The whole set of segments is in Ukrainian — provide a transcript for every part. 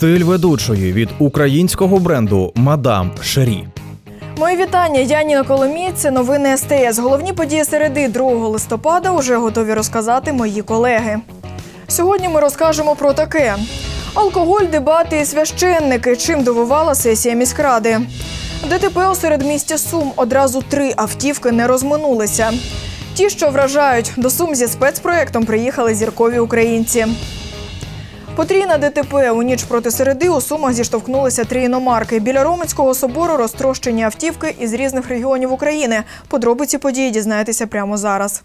Стиль ведучої від українського бренду Мадам Шері. Мої вітання. Я Ніна Коломієць. Новини СТС. Головні події середи 2 листопада вже готові розказати мої колеги. Сьогодні ми розкажемо про таке: алкоголь, дебати і священники. Чим дивувала сесія міськради. ДТП у середмісті Сум одразу три автівки не розминулися. Ті, що вражають, до Сум зі спецпроєктом приїхали зіркові українці. Потрійна ДТП у ніч проти середи у Сумах зіштовхнулися три іномарки. Біля Роменського собору розтрощені автівки із різних регіонів України. Подробиці події дізнаєтеся прямо зараз.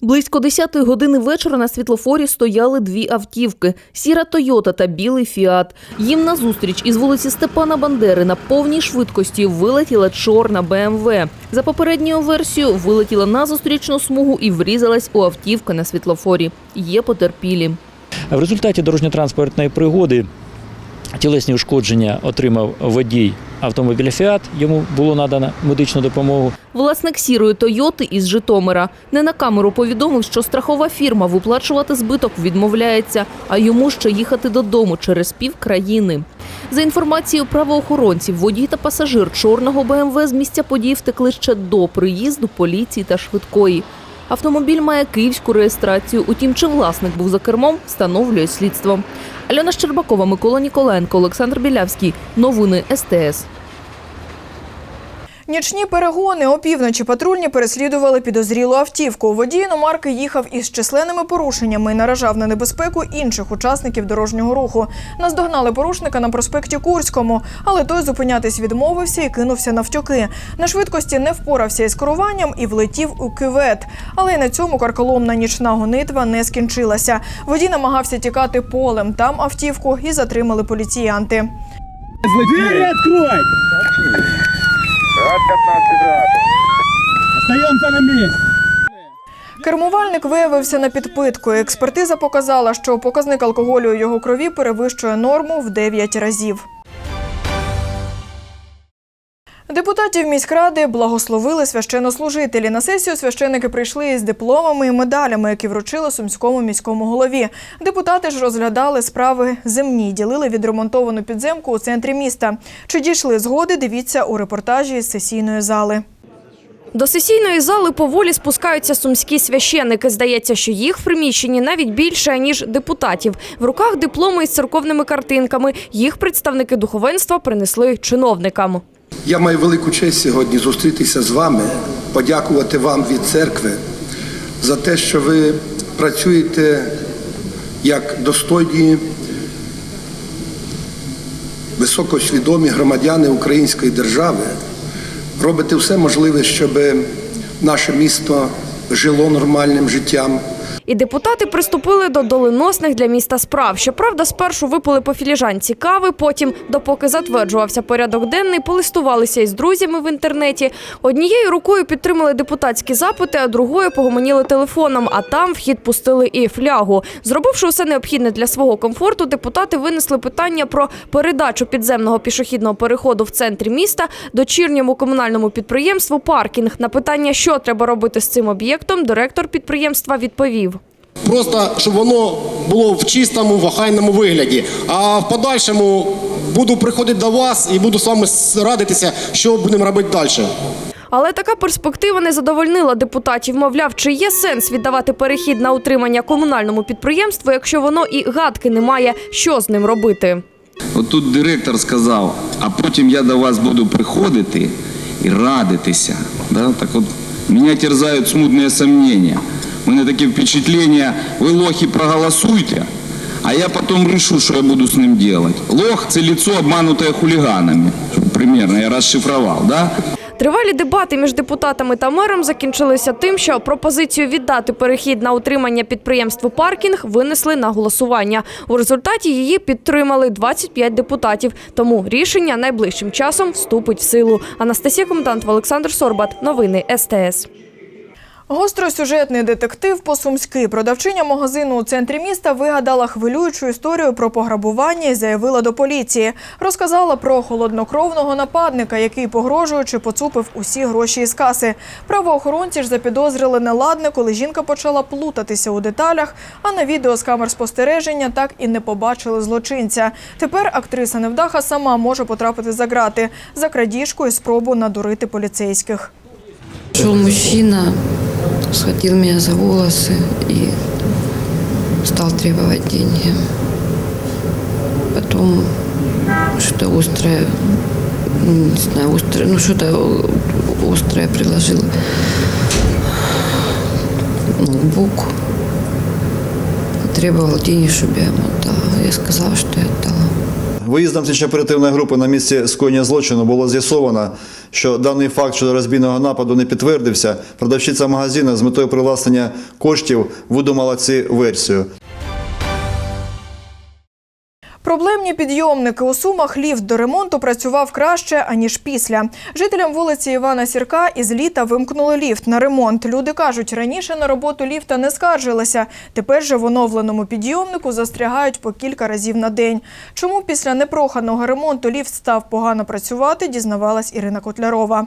Близько 10 години вечора на світлофорі стояли дві автівки – сіра Тойота та білий Фіат. Їм назустріч із вулиці Степана Бандери на повній швидкості вилетіла чорна БМВ. За попередньою версією вилетіла на зустрічну смугу і врізалась у автівки на світлофорі. Є потерпілі. В результаті дорожньо-транспортної пригоди тілесні ушкодження отримав водій автомобіля Фіат. Йому було надано медичну допомогу. Власник сірої Тойоти із Житомира не на камеру повідомив, що страхова фірма виплачувати збиток відмовляється, а йому ще їхати додому через пів країни. За інформацією правоохоронців, водій та пасажир чорного БМВ з місця подій втекли ще до приїзду поліції та швидкої. Автомобіль має київську реєстрацію. Утім, чи власник був за кермом, встановлює слідство. Альона Щербакова, Микола Ніколенко, Олександр Білявський. Новини СТС. Нічні перегони опівночі патрульні переслідували підозрілу автівку. Водій іномарки їхав із численними порушеннями і наражав на небезпеку інших учасників дорожнього руху. Наздогнали порушника на проспекті Курському, але той зупинятись відмовився і кинувся навтюки. На швидкості не впорався із керуванням і влетів у кювет. Але й на цьому карколомна нічна гонитва не скінчилася. Водій намагався тікати полем. Там автівку і затримали поліціянти. Двери открой! Остаемся на місці. Кермувальник виявився на підпитку. Експертиза показала, що показник алкоголю у його крові перевищує норму в 9 разів. Депутатів міськради благословили священнослужителі. На сесію священики прийшли із дипломами і медалями, які вручили сумському міському голові. Депутати ж розглядали справи земні, ділили відремонтовану підземку у центрі міста. Чи дійшли згоди? Дивіться у репортажі з сесійної зали. До сесійної зали поволі спускаються сумські священники. Здається, що їх в приміщенні навіть більше, ніж депутатів. В руках дипломи із церковними картинками. Їх представники духовенства принесли чиновникам. Я маю велику честь сьогодні зустрітися з вами, подякувати вам від церкви за те, що ви працюєте як достойні, високосвідомі громадяни української держави, робите все можливе, щоб наше місто жило нормальним життям. І депутати приступили до доленосних для міста справ. Щоправда, спершу випили по філіжанці кави, потім, допоки затверджувався порядок денний, полистувалися із друзями в інтернеті. Однією рукою підтримали депутатські запити, а другою погомоніли телефоном. А там в хід пустили і флягу. Зробивши усе необхідне для свого комфорту, депутати винесли питання про передачу підземного пішохідного переходу в центрі міста дочірньому комунальному підприємству Паркінг. На питання, що треба робити з цим об'єктом, директор підприємства відповів. Просто щоб воно було в чистому, в охайному вигляді. А в подальшому буду приходити до вас і буду з вами радитися, що будемо робити далі. Але така перспектива не задовольнила депутатів. Мовляв, чи є сенс віддавати перехід на утримання комунальному підприємству, якщо воно і гадки не має, що з ним робити. От тут директор сказав, а потім я до вас буду приходити і радитися. Да? Так от мене терзають смутні сомнення. У мене таке впечатлення, ви лохи проголосуйте, а я потім решу, що я буду з ним робити. Лох – це лицо, обмануте хуліганами. Примерно, я розшифрував, да? Тривалі дебати між депутатами та мером закінчилися тим, що пропозицію віддати перехід на утримання підприємству паркінг винесли на голосування. У результаті її підтримали 25 депутатів. Тому рішення найближчим часом вступить в силу. Анастасія Комендант, Олександр Сорбат. Новини СТС. Гостросюжетний детектив по-сумськи. Продавчиня магазину у центрі міста вигадала хвилюючу історію про пограбування і заявила до поліції. Розказала про холоднокровного нападника, який, погрожуючи, поцупив усі гроші із каси. Правоохоронці ж запідозрили неладне, коли жінка почала плутатися у деталях, а на відео з камер спостереження так і не побачили злочинця. Тепер актриса невдаха сама може потрапити за грати за крадіжку і спробу надурити поліцейських. Шел мужчина, схватил меня за волосы и стал требовать деньги. Потом что-то острое, не знаю, острое, ну что-то острое приложил ноутбук. Требовал денег, чтобы я ему отдала. Я сказала, что я отдала. Виїздом слідчо-оперативної групи на місці скоєння злочину було з'ясовано, що даний факт щодо розбійного нападу не підтвердився. Продавщиця магазину з метою привласнення коштів видумала цю версію. Проблемні підйомники у Сумах ліфт до ремонту працював краще, аніж після. Жителям вулиці Івана Сірка із літа вимкнули ліфт на ремонт. Люди кажуть, раніше на роботу ліфта не скаржилися. Тепер же в оновленому підйомнику застрягають по кілька разів на день. Чому після непроханого ремонту ліфт став погано працювати, дізнавалась Ірина Котлярова.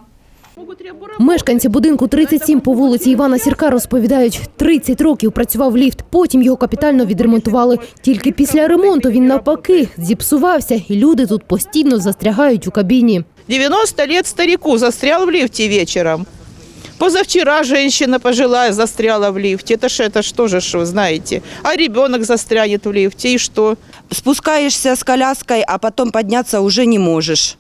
Мешканці будинку 37 по вулиці Івана Сірка розповідають, 30 років працював ліфт, потім його капітально відремонтували. Тільки після ремонту він навпаки зіпсувався, і люди тут постійно застрягають у кабіні. 90 лет старику застрял в лифте вечером. Позавчера женщина пожилая застряла в лифте. Это ж это ж тоже, что вы знаете. А ребенок застрянет в лифте, и что? спускаешься с коляской, а потом подняться уже не можешь.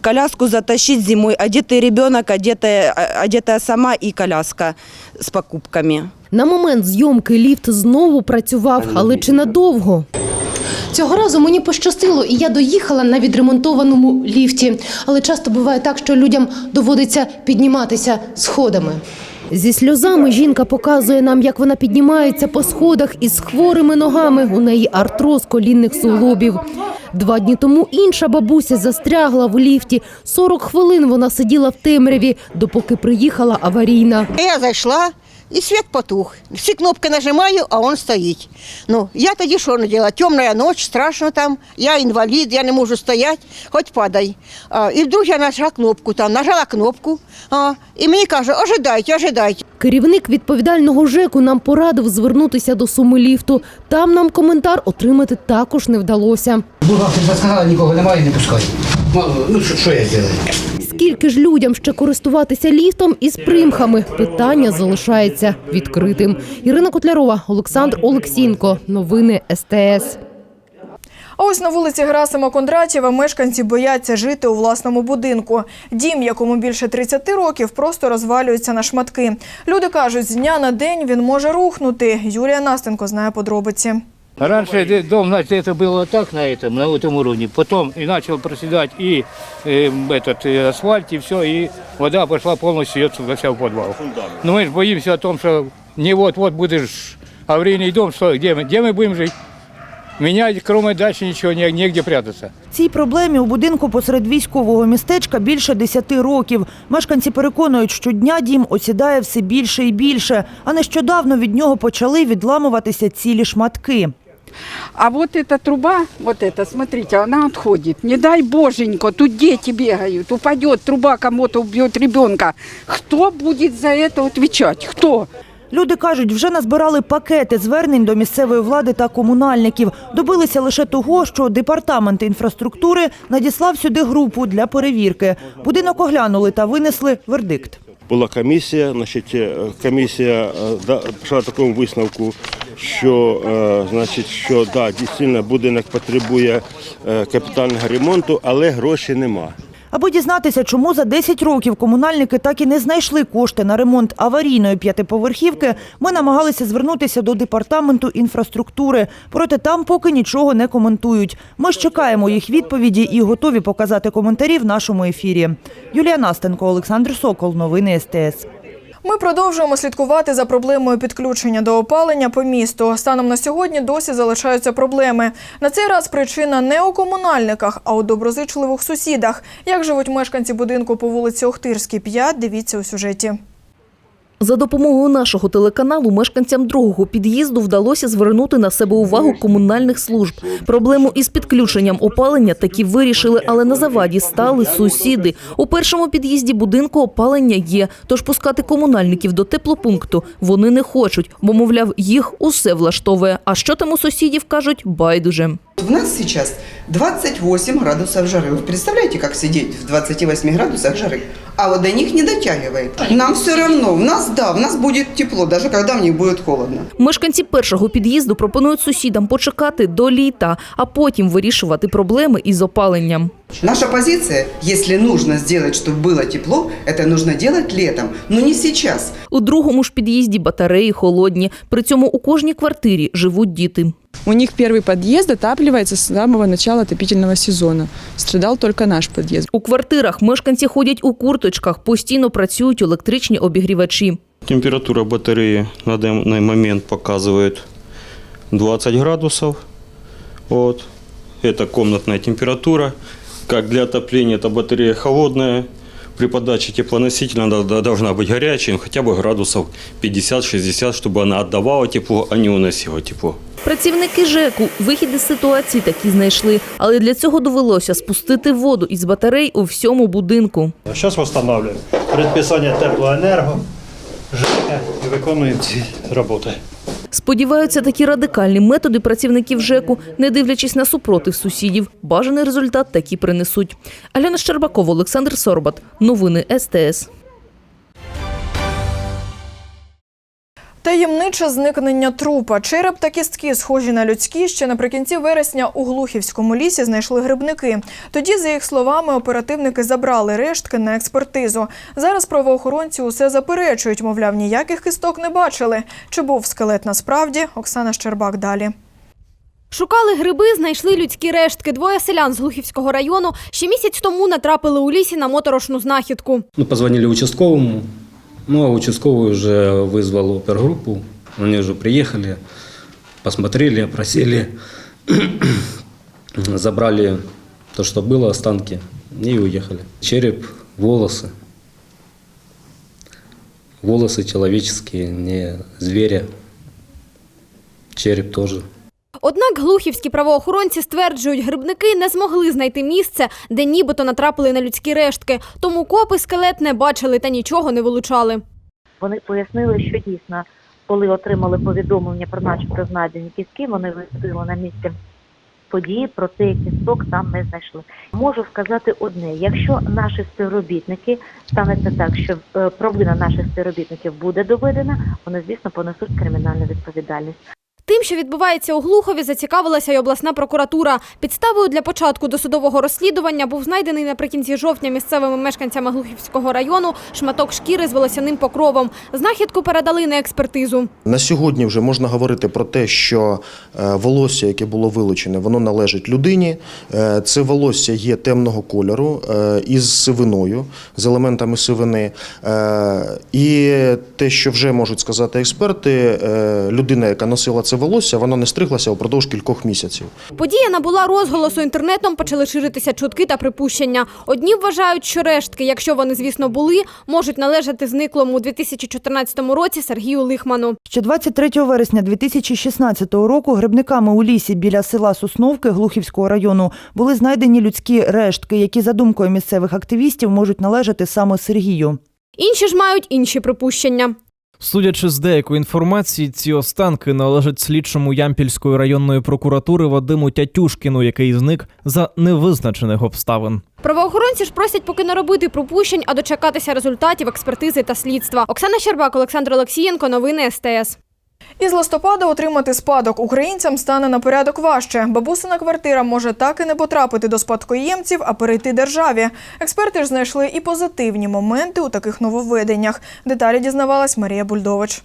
Коляску затащить зимой, одетый ребенок, одетая, одетая сама и коляска с покупками. На момент зйомки ліфт знову працював, але чи надовго? Цього разу мені пощастило, і я доїхала на відремонтованому ліфті. Але часто буває так, що людям доводиться підніматися сходами. Зі сльозами жінка показує нам, як вона піднімається по сходах із хворими ногами. У неї артроз колінних суглобів. Два дні тому інша бабуся застрягла в ліфті. 40 хвилин вона сиділа в темряві, допоки приїхала аварійна. Я зайшла, і світ потух. Всі кнопки нажимаю, а він стоїть. Ну, я тоді що не робила? Темна ніч, страшно там, я інвалід, я не можу стояти, хоч падай. А, і вдруг я нажала кнопку, там, нажала кнопку, а, і мені каже, ожидайте, ожидайте. Керівник відповідального ЖЕКу нам порадив звернутися до суми ліфту. Там нам коментар отримати також не вдалося. Бухгалтер сказала, нікого немає, не пускай. Ну, що, що я зроблю? Скільки ж людям ще користуватися ліфтом із примхами? Питання залишається відкритим. Ірина Котлярова, Олександр Олексінко. Новини СТС. А ось на вулиці Герасима Кондратєва мешканці бояться жити у власному будинку. Дім, якому більше 30 років, просто розвалюється на шматки. Люди кажуть, з дня на день він може рухнути. Юлія Настенко знає подробиці. Раньше дом, значит, это было так на этом, на этом уровне. Потом и начал проседать и э, этот и асфальт, и все, и вода пошла полностью отсюда вся в подвал. Но мы же боимся о том, что не вот-вот будешь аварийный дом, что, где, мы, где мы будем жить? Менять, кроме дачи, ничего, не, негде прятаться. Цій проблемі у будинку посеред військового містечка більше 10 років. Мешканці переконують, що дня дім осідає все більше і більше, а нещодавно від нього почали відламуватися цілі шматки. А вот эта труба, вот эта, смотрите, она отходит. Не дай боженько, тут дети бегают, упадет труба, кому-то убьет ребенка. Кто будет за это отвечать? Кто? Люди кажуть, вже назбирали пакети звернень до місцевої влади та комунальників. Добилися лише того, що департамент інфраструктури надіслав сюди групу для перевірки. Будинок оглянули та винесли вердикт. Була комісія, значить, е, комісія е, да- прийшла до такому висновку, що, е, значить, що да, дійсно будинок потребує е, капітального ремонту, але грошей нема. Аби дізнатися, чому за 10 років комунальники так і не знайшли кошти на ремонт аварійної п'ятиповерхівки, ми намагалися звернутися до департаменту інфраструктури. Проте там поки нічого не коментують. Ми ж чекаємо їх відповіді і готові показати коментарі в нашому ефірі. Юлія Настенко, Олександр Сокол. Новини СТС. Ми продовжуємо слідкувати за проблемою підключення до опалення по місту. Станом на сьогодні досі залишаються проблеми. На цей раз причина не у комунальниках, а у доброзичливих сусідах. Як живуть мешканці будинку по вулиці Охтирській, 5, дивіться у сюжеті. За допомогою нашого телеканалу мешканцям другого під'їзду вдалося звернути на себе увагу комунальних служб. Проблему із підключенням опалення таки вирішили, але на заваді стали сусіди. У першому під'їзді будинку опалення є, тож пускати комунальників до теплопункту вони не хочуть, бо, мовляв, їх усе влаштовує. А що там у сусідів кажуть, байдуже. У нас сейчас 28 градусов жары. Вы представляете, как сидеть в 28 градусах жары? А вот до них не дотягивает. Нам все равно. У нас, да, в нас будет тепло, даже когда них будет холодно. Мешканці першого під'їзду пропонують сусідам почекати до літа, а потім вирішувати проблеми із опаленням. Наша позиция, если нужно сделать, чтобы было тепло, это нужно делать летом, но не сейчас. У другому ж під'їзді батареї холодні. При цьому у кожній квартирі живуть діти. У них первый подъезд отапливается с самого начала отопительного сезона. Страдал только наш подъезд. У квартирах мешканці ходять у курточках, постійно працюють електричні обігрівачі. Температура батареи на данный момент показывает 20 градусов. Вот. Это комнатная температура. Как для отопления эта батарея холодная. При подаче теплоносителя она д- должна быть горячей, ну, хотя бы градусов 50-60, чтобы она отдавала тепло, а не уносила тепло. Працівники ЖЕКу вихід із ситуації таки знайшли, але для цього довелося спустити воду із батарей у всьому будинку. Зараз встановлюємо предписання теплоенерго, ЖЕКа і виконуємо ці роботи. Сподіваються, такі радикальні методи працівників ЖЕКу, не дивлячись на супротив сусідів, бажаний результат такі принесуть. Альона Щербакова, Олександр Сорбат. Новини СТС. Таємниче зникнення трупа. Череп та кістки, схожі на людські, ще наприкінці вересня у Глухівському лісі знайшли грибники. Тоді, за їх словами, оперативники забрали рештки на експертизу. Зараз правоохоронці усе заперечують, мовляв, ніяких кісток не бачили. Чи був скелет насправді? Оксана Щербак далі. Шукали гриби, знайшли людські рештки. Двоє селян з Глухівського району ще місяць тому натрапили у лісі на моторошну знахідку. Ну, позвонили участковому, ну, а участковый уже вызвал опергруппу, они уже приехали, посмотрели, опросили, забрали то, что было, останки, и уехали. Череп, волосы, волосы человеческие, не зверя, череп тоже. Однак глухівські правоохоронці стверджують, грибники не змогли знайти місце, де нібито натрапили на людські рештки. Тому копи скелет не бачили та нічого не вилучали. Вони пояснили, що дійсно, коли отримали повідомлення про начебто знайдені кістки, вони виїздили на місце події, проте кісток там не знайшли. Можу сказати одне: якщо наші співробітники станеться так, що е, провина наших співробітників буде доведена, вони звісно понесуть кримінальну відповідальність. Тим, що відбувається у Глухові, зацікавилася й обласна прокуратура. Підставою для початку досудового розслідування був знайдений наприкінці жовтня місцевими мешканцями Глухівського району шматок шкіри з волосяним покровом. Знахідку передали на експертизу. На сьогодні вже можна говорити про те, що е, волосся, яке було вилучене, воно належить людині. Е, Це волосся є темного кольору е, із сивиною, з елементами сивини. І те, що вже можуть сказати експерти, людина, яка носила це волосся, вона не стриглася упродовж кількох місяців. Подія набула розголосу інтернетом, почали ширитися чутки та припущення. Одні вважають, що рештки, якщо вони, звісно, були, можуть належати зниклому у 2014 році Сергію Лихману. Ще 23 вересня 2016 року грибниками у лісі біля села Сосновки Глухівського району були знайдені людські рештки, які за думкою місцевих активістів можуть належати саме Сергію. Інші ж мають інші припущення. Судячи з деякої інформації, ці останки належать слідчому Ямпільської районної прокуратури Вадиму Тятюшкіну, який зник за невизначених обставин. Правоохоронці ж просять поки не робити пропущень, а дочекатися результатів експертизи та слідства. Оксана Щербак, Олександр Олексієнко, новини СТС. Із листопада отримати спадок українцям стане на порядок важче. Бабусина квартира може так і не потрапити до спадкоємців, а перейти державі. Експерти ж знайшли і позитивні моменти у таких нововведеннях. Деталі дізнавалась Марія Бульдович.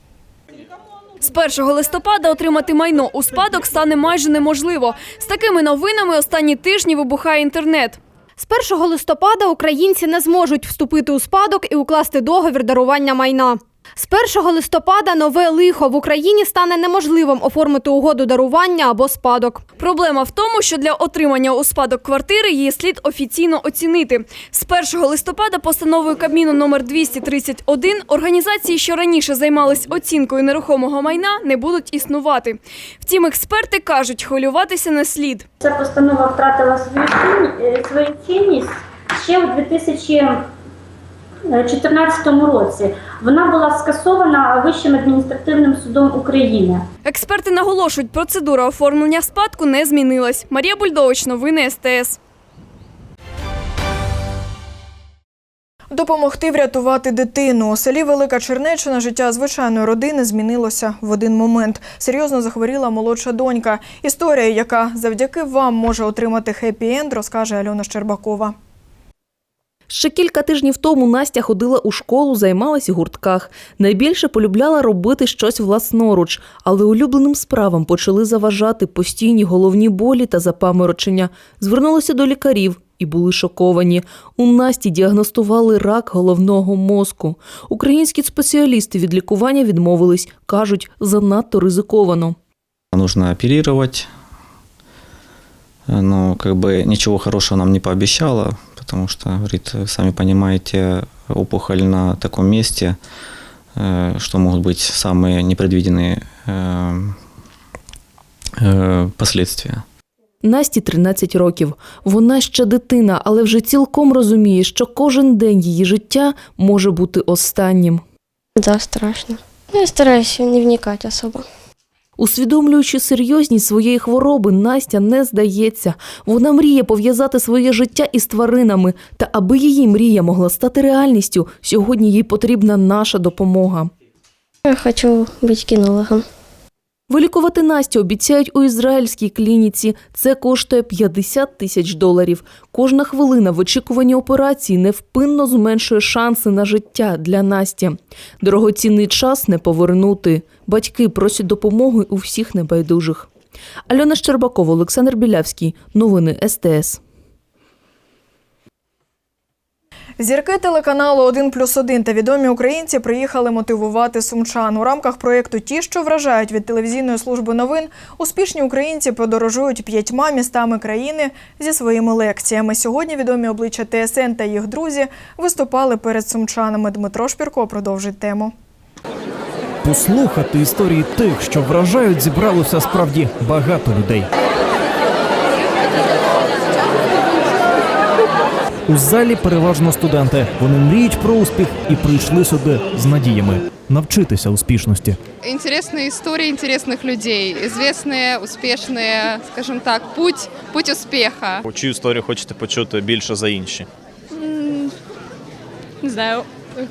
З 1 листопада отримати майно у спадок стане майже неможливо. З такими новинами останні тижні вибухає інтернет. З 1 листопада українці не зможуть вступити у спадок і укласти договір дарування майна. З 1 листопада нове лихо в Україні стане неможливим оформити угоду дарування або спадок. Проблема в тому, що для отримання у спадок квартири її слід офіційно оцінити. З 1 листопада постановою Кабміну номер 231 організації, що раніше займались оцінкою нерухомого майна, не будуть існувати. Втім, експерти кажуть, хвилюватися не слід. Ця постанова втратила свою, е, цінність ще у 2014 році. Вона була скасована Вищим адміністративним судом України. Експерти наголошують, процедура оформлення спадку не змінилась. Марія Бульдович, новини СТС. Допомогти врятувати дитину у селі Велика Чернеччина життя звичайної родини змінилося в один момент. Серйозно захворіла молодша донька. Історія, яка завдяки вам може отримати хеппі-енд, розкаже Альона Щербакова. Ще кілька тижнів тому Настя ходила у школу, займалась у гуртках. Найбільше полюбляла робити щось власноруч, але улюбленим справам почали заважати постійні головні болі та запаморочення. Звернулися до лікарів і були шоковані. У Насті діагностували рак головного мозку. Українські спеціалісти від лікування відмовились, кажуть, занадто ризиковано. Нужно оперировать. Но как бы ничего хорошего нам не пообещала, потому что, говорит, сами понимаете, опухоль на таком месте, э, что могут быть самые непредвиденные э, э, последствия. Насті 13 років. Вона ще дитина, але вже цілком розуміє, що кожен день її життя може бути останнім. Да, страшно. Ну, я стараюсь не вникать особо. Усвідомлюючи серйозність своєї хвороби, Настя не здається. Вона мріє пов'язати своє життя із тваринами. Та аби її мрія могла стати реальністю, сьогодні їй потрібна наша допомога. Я хочу быть кинологом. Вилікувати Настю обіцяють у ізраїльській клініці. Це коштує 50 тисяч доларів. Кожна хвилина в очікуванні операції невпинно зменшує шанси на життя для Насті. Дорогоцінний час не повернути. Батьки просять допомоги у всіх небайдужих. Альона Щербакова, Олександр Білявський. Новини СТС. Зірки телеканалу «1 плюс 1» та відомі українці приїхали мотивувати сумчан. У рамках проєкту Ті, що вражають від телевізійної служби новин, успішні українці подорожують п'ятьма містами країни зі своїми лекціями. Сьогодні відомі обличчя ТСН та їх друзі виступали перед сумчанами. Дмитро Шпірко продовжить тему Послухати історії тих, що вражають, зібралося справді багато людей. У залі переважно студенти. Вони мріють про успіх і прийшли сюди з надіями навчитися успішності. Интересные истории интересных людей, известные, успешные, скажем так, путь, путь успеха. Чию історію хочете почути більше за інші? Не знаю.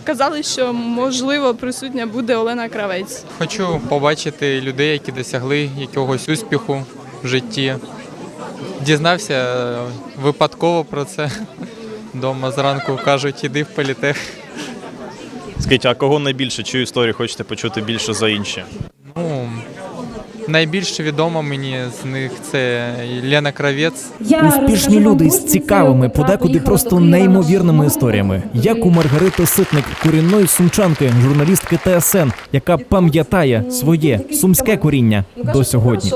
Казали, що можливо присутня буде Олена Кравець. Хочу побачити людей, які досягли якогось успіху в житті. Дізнався е, випадково про це. Дома зранку кажуть, іди в політех. Скажіть, а кого найбільше, чию історію хочете почути більше за інші? Ну, найбільш відома мені з них це Лена Кравець. Успішні люди з цікавими, подекуди просто неймовірними історіями, як у Маргарити Ситник, корінної сумчанки, журналістки ТСН, яка пам'ятає своє сумське коріння до сьогодні.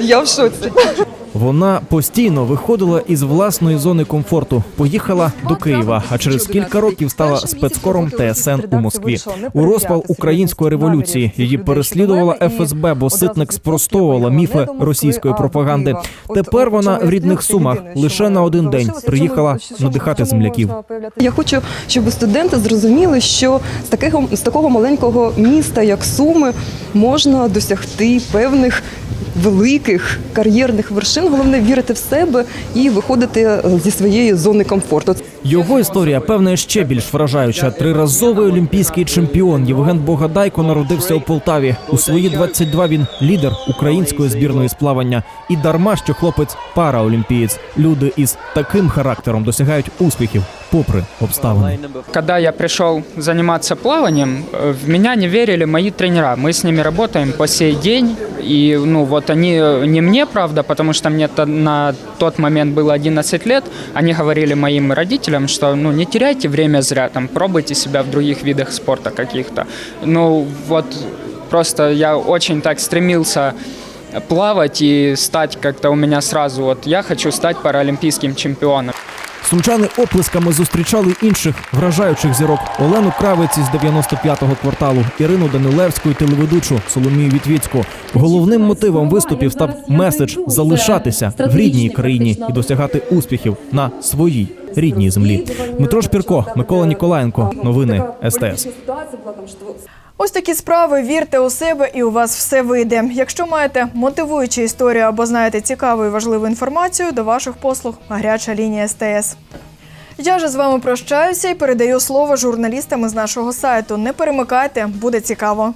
Я в шоці. Вона постійно виходила із власної зони комфорту, поїхала до Києва, а через кілька років стала спецкором ТСН у Москві. У розпал української революції її переслідувала ФСБ, бо ситник спростовувала міфи російської пропаганди. Тепер вона в рідних сумах лише на один день приїхала надихати земляків. Я хочу, щоб студенти зрозуміли, що з такого з такого маленького міста, як Суми, можна досягти певних великих кар'єрних вершин. Головне вірити в себе і виходити зі своєї зони комфорту. Його історія, певне, ще більш вражаюча. Триразовий олімпійський чемпіон Євген Богадайко народився у Полтаві. У свої 22 він лідер української збірної з плавання. І дарма, що хлопець параолімпієць. Люди із таким характером досягають успіхів, попри обставини. Когда я пришел заниматься плаванием, э, в меня не верили мои тренера. Мы с ними работаем по сей день, И, ну, вот они, не мне, правда, потому что мне то- на тот момент было 11 лет, они говорили моим родителям, что, ну, не теряйте время зря, там, пробуйте себя в других видах спорта каких-то. Ну, вот просто я очень так стремился плавать и стать как-то у меня сразу, вот, я хочу стать паралимпийским чемпионом. Сумчани оплесками зустрічали інших вражаючих зірок Олену Кравець із 95-го кварталу, Ірину Данилевську і телеведучу Соломію Вітвіцьку. Головним мотивом виступів став меседж залишатися в рідній країні і досягати успіхів на своїй рідній землі. Дмитро Шпірко, Микола Ніколаєнко. Новини СТС. Ось такі справи. Вірте у себе і у вас все вийде. Якщо маєте мотивуючу історію або знаєте цікаву і важливу інформацію, до ваших послуг гаряча лінія СТС. Я же з вами прощаюся і передаю слово журналістам із нашого сайту. Не перемикайте, буде цікаво.